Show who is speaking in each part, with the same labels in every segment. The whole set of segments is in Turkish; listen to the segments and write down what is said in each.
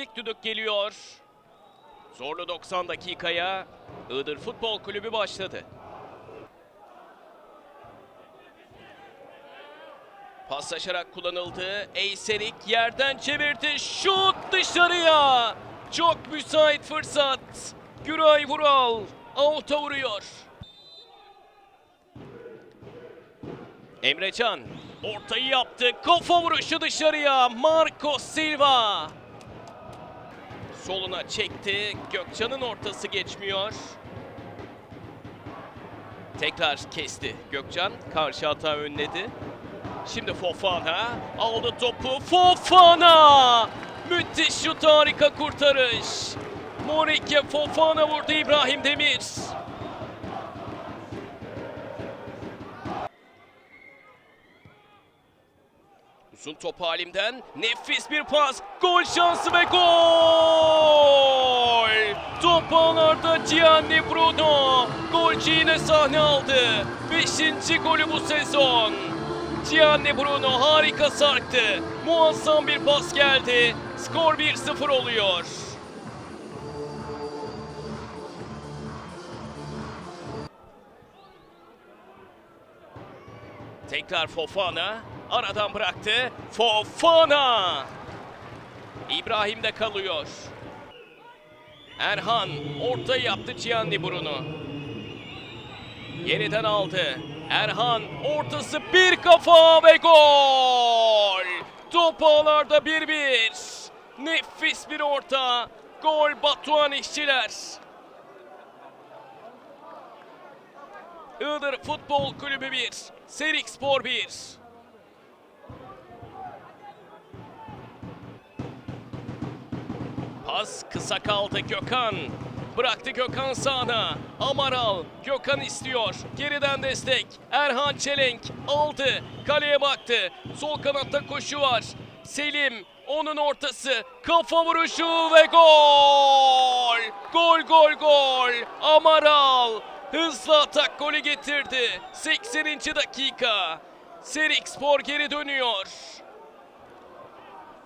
Speaker 1: Şut geliyor. Zorlu 90 dakikaya Iğdır Futbol Kulübü başladı. Paslaşarak kullanıldı. Eyserik yerden çevirdi. Şut dışarıya. Çok müsait fırsat. Güray Vural avuta vuruyor. Emrecan ortayı yaptı. Kafa vuruşu dışarıya. Marco Silva. Soluna çekti. Gökçen'in ortası geçmiyor. Tekrar kesti. Gökçen karşı hata önledi. Şimdi Fofana aldı topu. Fofana! Müthiş şut harika kurtarış. Morike Fofana vurdu İbrahim Demir. Uzun top halimden nefis bir pas. Gol şansı ve gol! Top ağlarda Gianni Bruno. Golcü yine sahne aldı. Beşinci golü bu sezon. Gianni Bruno harika sarktı. Muazzam bir pas geldi. Skor 1-0 oluyor. Tekrar Fofana. Aradan bıraktı. Fofana. İbrahim de kalıyor. Erhan orta yaptı Gianni Bruno. Yeniden aldı. Erhan ortası bir kafa ve gol. Top ağlarda 1-1. Nefis bir orta. Gol Batuhan İşçiler. Iğdır Futbol Kulübü 1, Serik Spor 1. Pas kısa kaldı Gökhan. Bıraktı Gökhan sağına. Amaral Gökhan istiyor. Geriden destek. Erhan Çelenk aldı. Kaleye baktı. Sol kanatta koşu var. Selim onun ortası. Kafa vuruşu ve gol! Gol gol gol! Amaral hızlı atak golü getirdi. 80. dakika. Serik Spor geri dönüyor.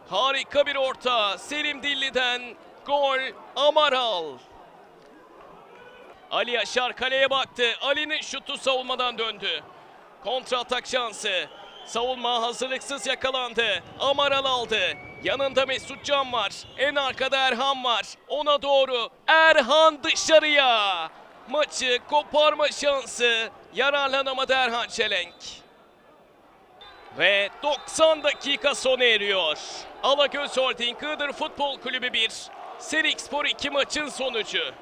Speaker 1: Harika bir orta. Selim Dilli'den gol Amaral. Ali Yaşar kaleye baktı. Ali'nin şutu savunmadan döndü. Kontra atak şansı. Savunma hazırlıksız yakalandı. Amaral aldı. Yanında Mesut Can var. En arkada Erhan var. Ona doğru Erhan dışarıya. Maçı koparma şansı. Yararlanamadı Erhan Çelenk. Ve 90 dakika sona eriyor. Alagöz Holding Iğdır Futbol Kulübü 1, Serik Spor 2 maçın sonucu.